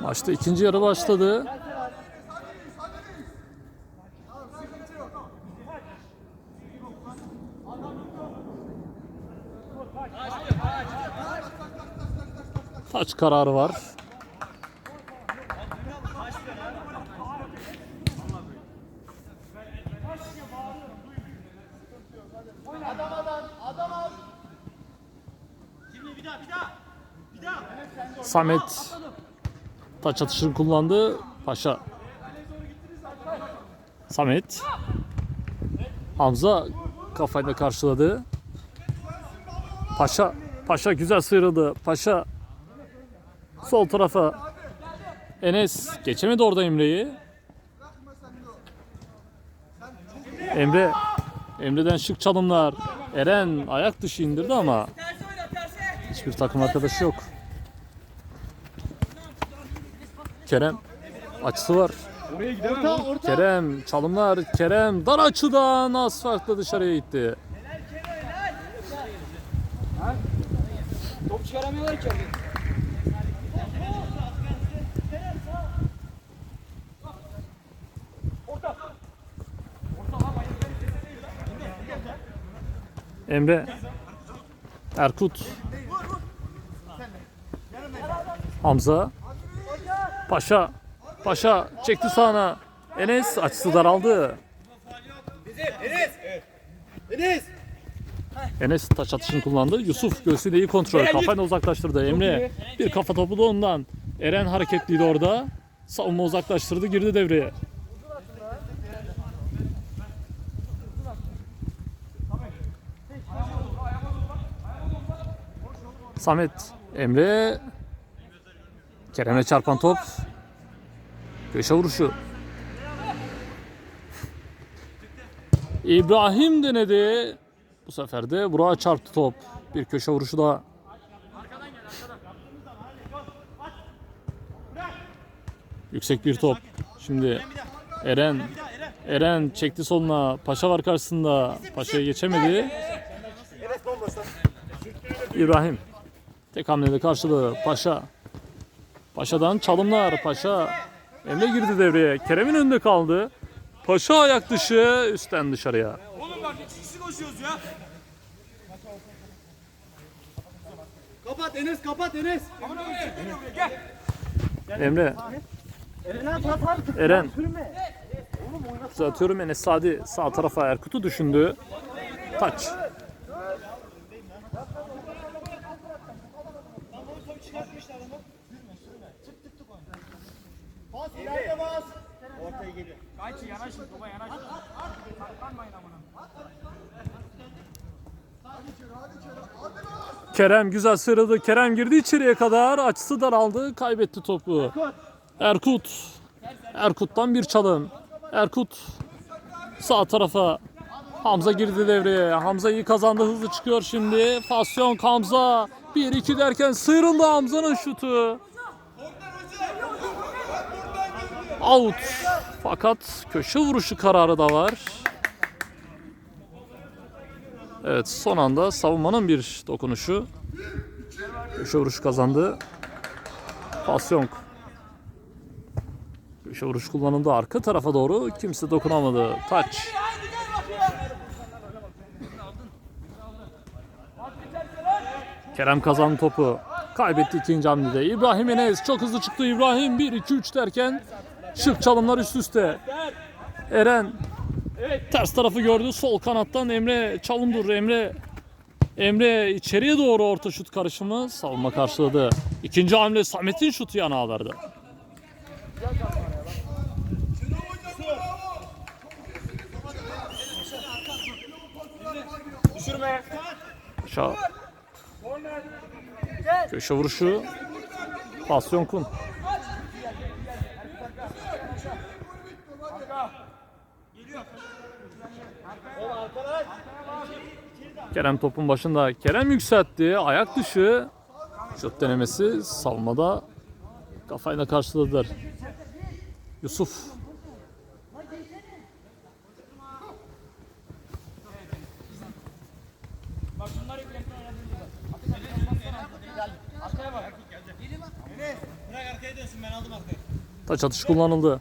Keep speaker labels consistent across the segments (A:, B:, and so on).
A: Maçta ikinci yarı başladı. Taç kararı var. Samet taç atışını kullandı. Paşa. Samet. Hamza kafayla karşıladı. Paşa. Paşa güzel sıyrıldı. Paşa sol tarafa. Enes geçemedi orada Emre'yi. Emre Emre'den şık çalımlar. Eren ayak dışı indirdi ama hiçbir takım arkadaşı yok. Kerem açısı var. Kerem çalımlar. Kerem dar açıdan asfaltla dışarıya gitti.
B: Top çıkaramıyorlar ki.
A: Emre Erkut Hamza Paşa Paşa çekti sağına Enes açısı daraldı Enes taç atışını kullandı. Yusuf göğsüyle iyi kontrol. Kafayla uzaklaştırdı. Emre bir kafa topu da ondan. Eren hareketliydi orada. Savunma uzaklaştırdı. Girdi devreye. Samet, Emre, Kerem'e çarpan top. Köşe vuruşu. İbrahim denedi. Bu sefer de Burak'a çarptı top. Bir köşe vuruşu daha. Yüksek bir top. Şimdi Eren Eren çekti soluna. Paşa var karşısında. Paşa'ya geçemedi. İbrahim. Tek hamlede karşılığı Paşa. Paşa'dan çalımlar. Paşa. Emre girdi devreye. Kerem'in önünde kaldı. Paşa ayak dışı. Üstten dışarıya.
C: Oğlum bak iki kişi koşuyoruz ya.
B: Kapat Enes kapat Enes.
A: Emre. Eren. Uzatıyorum Enes Sadi sağ tarafa Erkut'u düşündü. Taç.
C: Kayçı yanaşın baba yanaşın. Saklanmayın amına.
A: Kerem güzel sıyrıldı. Kerem girdi içeriye kadar. Açısı daraldı. Kaybetti topu. Erkut. Erkut'tan bir çalım. Erkut sağ tarafa. Hamza girdi devreye. Hamza iyi kazandı. Hızlı çıkıyor şimdi. Fasyon Hamza. 1-2 derken sıyrıldı Hamza'nın şutu. Out. Fakat köşe vuruşu kararı da var. Evet son anda savunmanın bir dokunuşu. Köşe vuruşu kazandı. Pasyonk. Köşe vuruş kullanıldı arka tarafa doğru. Kimse dokunamadı. Taç. Kerem kazandı topu. Kaybetti ikinci hamlede. İbrahim Enes çok hızlı çıktı. İbrahim 1-2-3 derken şık çalımlar üst üste. Eren ters tarafı gördü. Sol kanattan Emre çalım durdu. Emre Emre içeriye doğru orta şut karışımı savunma karşıladı. İkinci hamle Samet'in şutu yan ağlarda.
C: Düşürme.
A: Aşağı. Köşe vuruşu. Pasyon Kun. Kerem topun başında. Kerem yükseltti. Ayak dışı. Şut denemesi savunmada kafayla karşıladılar. Yusuf. Taç atışı kullanıldı.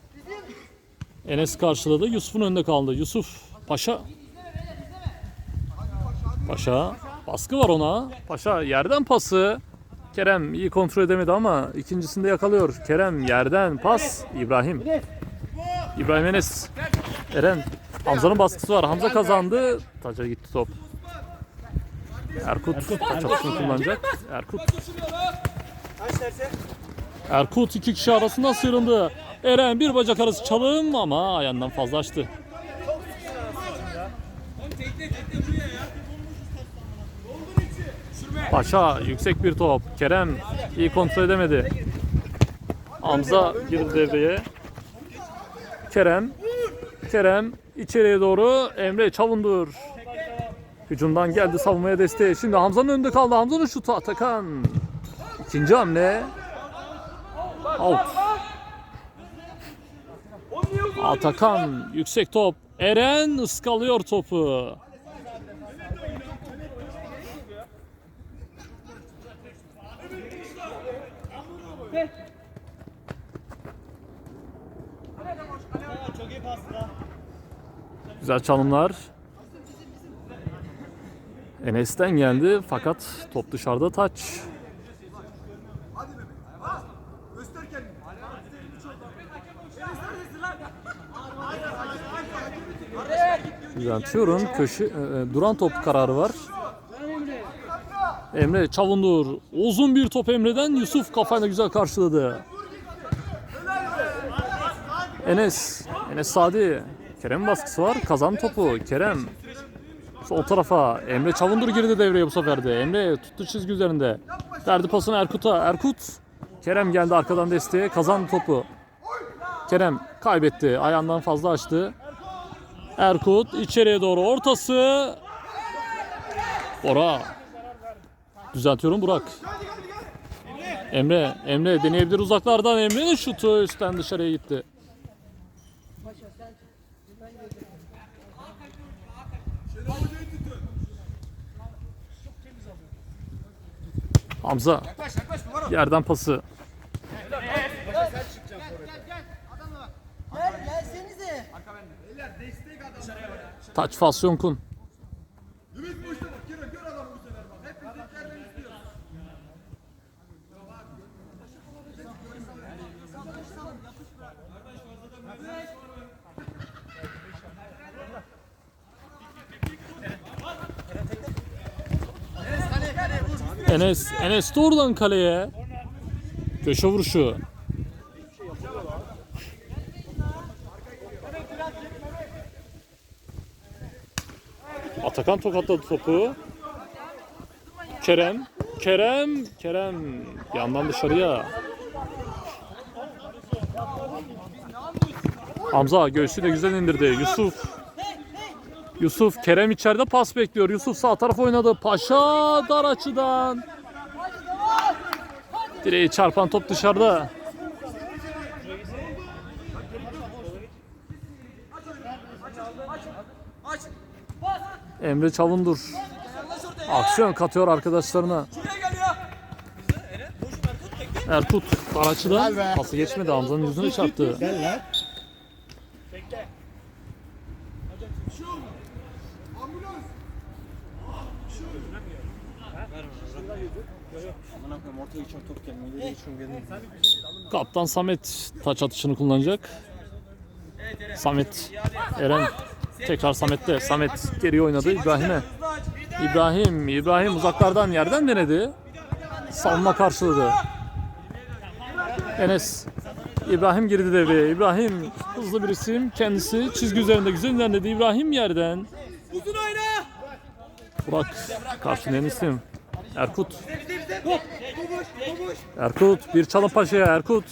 A: Enes karşıladı. Yusuf'un önünde kaldı. Yusuf Paşa. Paşa. Baskı var ona. Paşa yerden pası. Kerem iyi kontrol edemedi ama ikincisinde yakalıyor. Kerem yerden pas. İbrahim. İbrahim Enes. Eren. Hamza'nın baskısı var. Hamza kazandı. Taca gitti top. Erkut taç atışını kullanacak. Erkut? Erkut iki kişi arasında sıyrıldı. Eren bir bacak arası çalım ama ayağından fazla açtı. Paşa yüksek bir top. Kerem iyi kontrol edemedi. Hamza girdi devreye. Kerem. Kerem içeriye doğru Emre Çavundur. Hücumdan geldi savunmaya desteği. Şimdi Hamza'nın önünde kaldı. Hamza'nın şutu Atakan. İkinci hamle. Out. Atakan yüksek top. Eren ıskalıyor topu.
B: Çok iyi pas lan.
A: Güzel çalımlar. Enes'ten geldi fakat top dışarıda taç.
B: Kendini.
A: Düzeltiyorum. Köşe, e, e, duran top kararı var. Emre Çavundur. Uzun bir top Emre'den. Yusuf kafayla güzel karşıladı. Enes. Enes Sadi. Kerem baskısı var. Kazan topu. Kerem. Sol tarafa. Emre Çavundur girdi devreye bu sefer de. Emre tuttu çizgi üzerinde. Verdi pasını Erkut'a. Erkut. Kerem geldi arkadan desteğe. Kazan topu. Kerem kaybetti. Ayağından fazla açtı. Erkut içeriye doğru ortası. Bora. Düzeltiyorum Burak. Emre, Emre deneyebilir uzaklardan. Emre'nin şutu üstten dışarıya gitti. Hamza. Yerden pası. Taç Fasyon Kun. Enes, Enes doğrudan kaleye. Köşe vuruşu. Atakan tokatladı topu. Kerem, Kerem, Kerem yandan dışarıya. Hamza göğsüyle güzel indirdi. Yusuf. Yusuf Kerem içeride pas bekliyor. Yusuf sağ taraf oynadı. Paşa dar açıdan. Direği çarpan top dışarıda. Emre Çavundur. Aksiyon katıyor arkadaşlarına. Erkut dar açıdan. Pası geçmedi Hamza'nın yüzüne çarptı.
B: Amına
A: Kaptan Samet taç atışını kullanacak. Samet, Eren tekrar Samet'te. Samet geriye oynadı İbrahim'e. İbrahim, İbrahim uzaklardan yerden denedi. Savunma karşıladı. Enes, İbrahim girdi devreye. İbrahim hızlı bir isim. Kendisi çizgi üzerinde güzel ilerledi. İbrahim yerden.
B: Uzun oyna.
A: Burak karşılayan isim. Erkut. Erkut bir çalım paşaya Erkut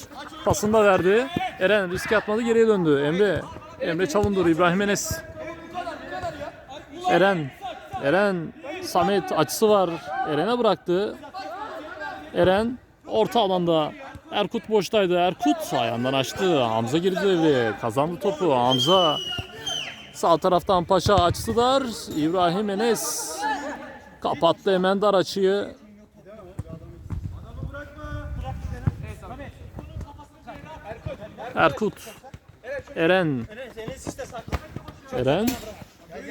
A: pasını da verdi. Eren riske atmadı geriye döndü. Emre Emre Çavundur İbrahim Enes. Eren Eren Samet açısı var. Eren'e bıraktı. Eren orta alanda Erkut boştaydı. Erkut ayağından açtı. Hamza girdi devreye. Kazandı topu. Hamza sağ taraftan Paşa açısı dar. İbrahim Enes. Kapattı hemen dar açıyı. Erkut. Eren. Eren.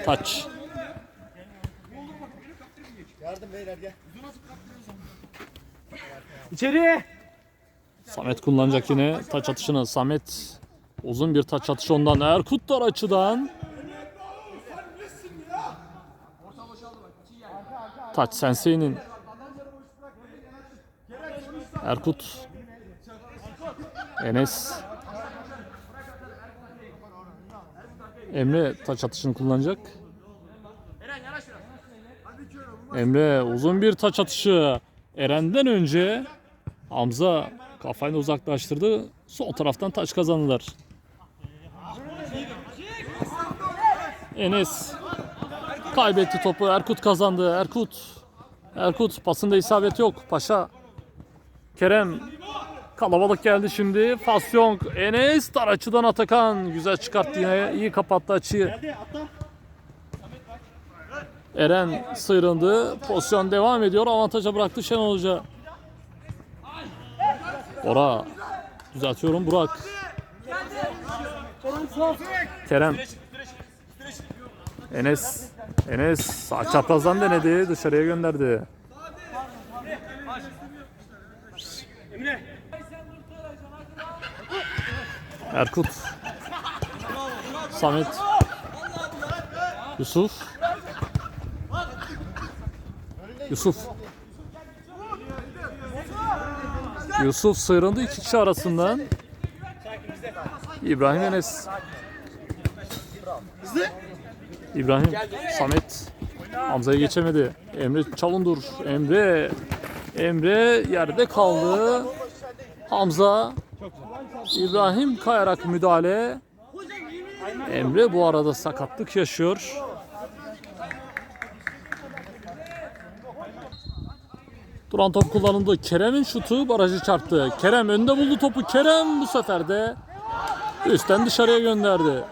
A: Taç.
C: İçeri.
A: Samet kullanacak yine taç atışını. Samet uzun bir taç atışı ondan. Erkut dar açıdan. Taç Sensei'nin. Erkut. Enes. Emre taç atışını kullanacak. Emre uzun bir taç atışı. Eren'den önce Hamza kafayla uzaklaştırdı. Sol taraftan taç kazandılar. Enes kaybetti topu. Erkut kazandı. Erkut. Erkut pasında isabet yok. Paşa. Kerem. Kalabalık geldi şimdi. Fasyong. Enes dar açıdan Atakan. Güzel çıkarttı yine. İyi kapattı açıyı. Eren sıyrıldı. Pozisyon devam ediyor. Avantaja bıraktı Şenol Hoca. Ora. Düzeltiyorum Burak. Kerem. Enes. Enes sağ çaprazdan denedi. Dışarıya gönderdi. Erkut. Samet. Yusuf. Yusuf. Yusuf sıyrıldı iki kişi arasından. İbrahim Enes. İbrahim, Samet. Hamza'ya geçemedi. Emre Çalındur. Emre. Emre yerde kaldı. Hamza. İbrahim kayarak müdahale. Emre bu arada sakatlık yaşıyor. Duran top kullanıldı. Kerem'in şutu barajı çarptı. Kerem önde buldu topu. Kerem bu sefer de üstten dışarıya gönderdi.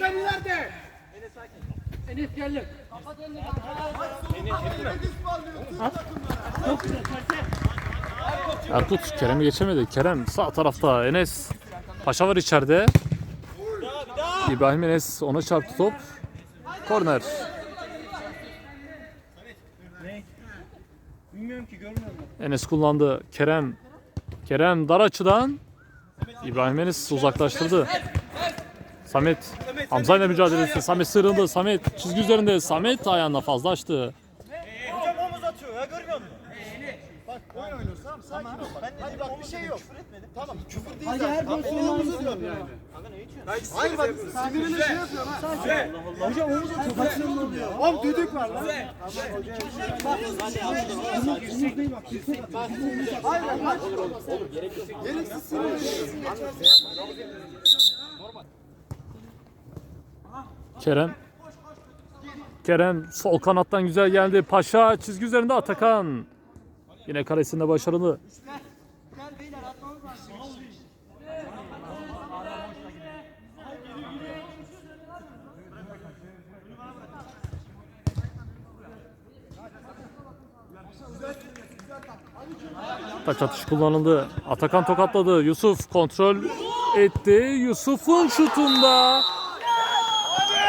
C: Başkan ileride. Enes geldi.
A: Erkut Kerem'i geçemedi. Kerem sağ tarafta. Enes Paşa var içeride. İbrahim Enes ona çarptı top. Korner.
C: Bilmiyorum ki görmüyorum.
A: Enes kullandı. Kerem. Kerem dar açıdan. İbrahim Enes uzaklaştırdı. Samet. Hamza ile mücadelesi. Samet sıyrıldı. Samet çizgi üzerinde. Samet ayağına fazla açtı.
D: Hocam omuz atıyor ya görmüyor musun? Bak oyun oynuyorsun tamam sakin ol bak. Hadi bak bir şey yok. Küfür etmedim. Tamam küfür değil
C: Hadi
D: zaten.
C: her
D: Tamam,
C: pozisyonda
D: omuz
C: aynısını
D: atıyor.
C: yapıyor yani.
D: Hayır bak sinirini şey yapıyor ha.
C: Hocam omuz atıyor. Kaçırma oluyor.
D: Oğlum düdük var lan.
C: Omuz değil bak.
D: Gereksiz sinirli.
A: Kerem. Kerem sol kanattan güzel geldi. Paşa çizgi üzerinde Atakan. Yine karesinde başarılı. Taç atış kullanıldı. Atakan tokatladı. Yusuf kontrol etti. Yusuf'un şutunda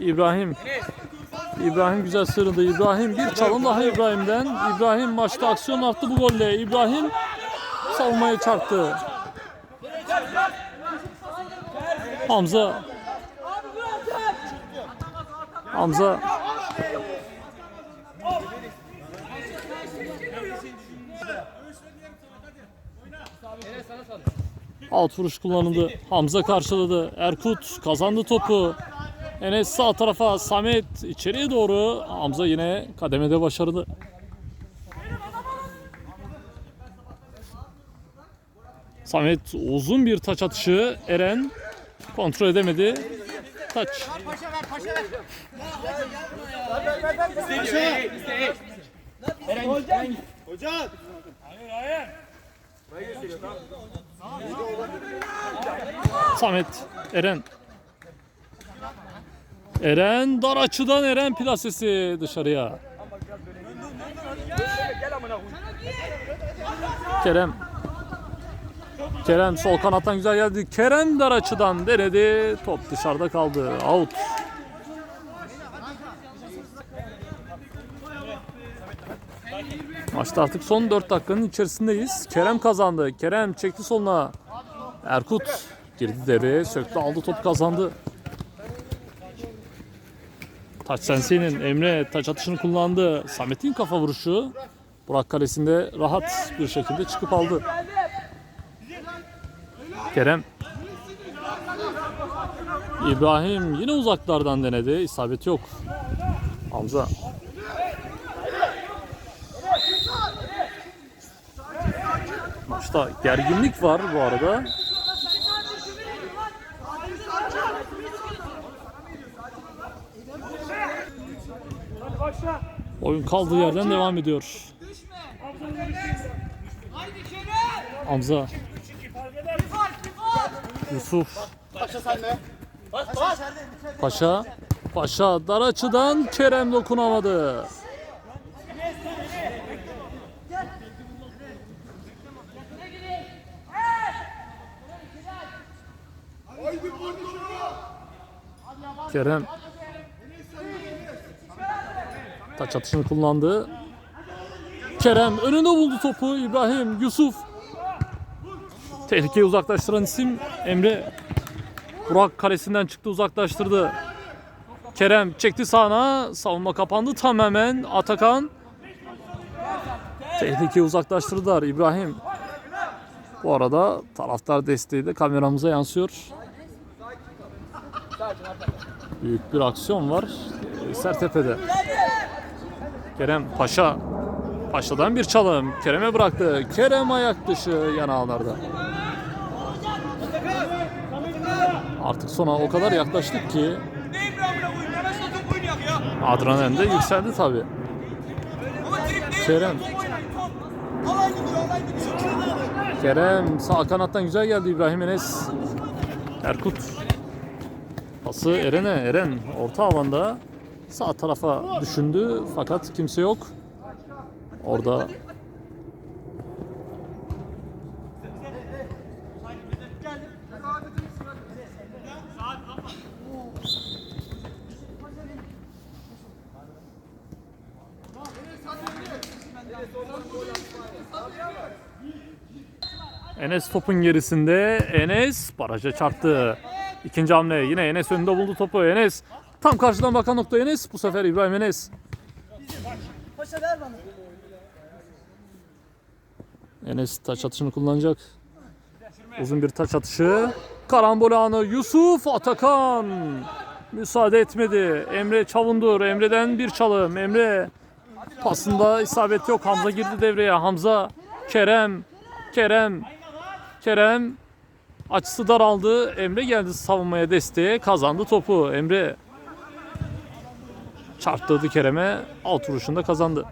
A: İbrahim İbrahim güzel sıyrıldı. İbrahim bir çalım daha İbrahim'den. İbrahim maçta aksiyon arttı bu golle. İbrahim savunmaya çarptı. Hamza Hamza Alt vuruş kullanıldı. Hamza karşıladı. Erkut kazandı topu. Enes sağ tarafa, Samet içeriye doğru. Hamza yine kademede başarılı. Samet uzun bir taç atışı. Eren kontrol edemedi. Taç. Samet, Eren. Eren dar açıdan Eren plasesi dışarıya. Kerem. Kerem sol kanattan güzel geldi. Kerem dar açıdan denedi. Top dışarıda kaldı. Out. Maçta artık son 4 dakikanın içerisindeyiz. Kerem kazandı. Kerem çekti soluna. Erkut girdi devreye, söktü, aldı, top kazandı. Taç Sensei'nin Emre taç atışını kullandı. Samet'in kafa vuruşu Burak kalesinde rahat bir şekilde çıkıp aldı. Kerem. İbrahim yine uzaklardan denedi. İsabet yok. Hamza. Maçta gerginlik var bu arada. Oyun kaldığı yerden devam ediyor. Hamza. Yusuf.
D: Paşa. Bas bas.
A: Paşa. Paşa dar açıdan Kerem dokunamadı. Kerem. Taç atışını kullandı. Kerem önünde buldu topu. İbrahim, Yusuf. Tehlikeyi uzaklaştıran isim Emre. Burak kalesinden çıktı uzaklaştırdı. Kerem çekti sağına. Savunma kapandı tamamen. Atakan. Tehlikeyi uzaklaştırdılar. İbrahim. Bu arada taraftar desteği de kameramıza yansıyor. Büyük bir aksiyon var. Sertepe'de. Kerem Paşa. Paşa'dan bir çalım. Kerem'e bıraktı. Kerem ayak dışı yan ağlarda. Artık sona o kadar yaklaştık ki adrenalin de yükseldi tabi. Kerem. Kerem sağ kanattan güzel geldi İbrahim Enes. Erkut. Pası Eren'e. Eren orta alanda sağ tarafa düşündü fakat kimse yok. Orada Enes topun gerisinde. Enes baraja çarptı. İkinci hamle yine Enes önünde buldu topu. Enes tam karşıdan bakan nokta Enes. Bu sefer İbrahim Enes.
D: Paşa ver bana.
A: Enes taç atışını kullanacak. Uzun bir taç atışı. Karambol anı Yusuf Atakan. Müsaade etmedi. Emre Çavundur. Emre'den bir çalım. Emre pasında isabet yok. Hamza girdi devreye. Hamza, Kerem, Kerem, Kerem açısı daraldı. Emre geldi savunmaya desteğe. Kazandı topu. Emre çarptırdı Kerem'e. Alt vuruşunda kazandı.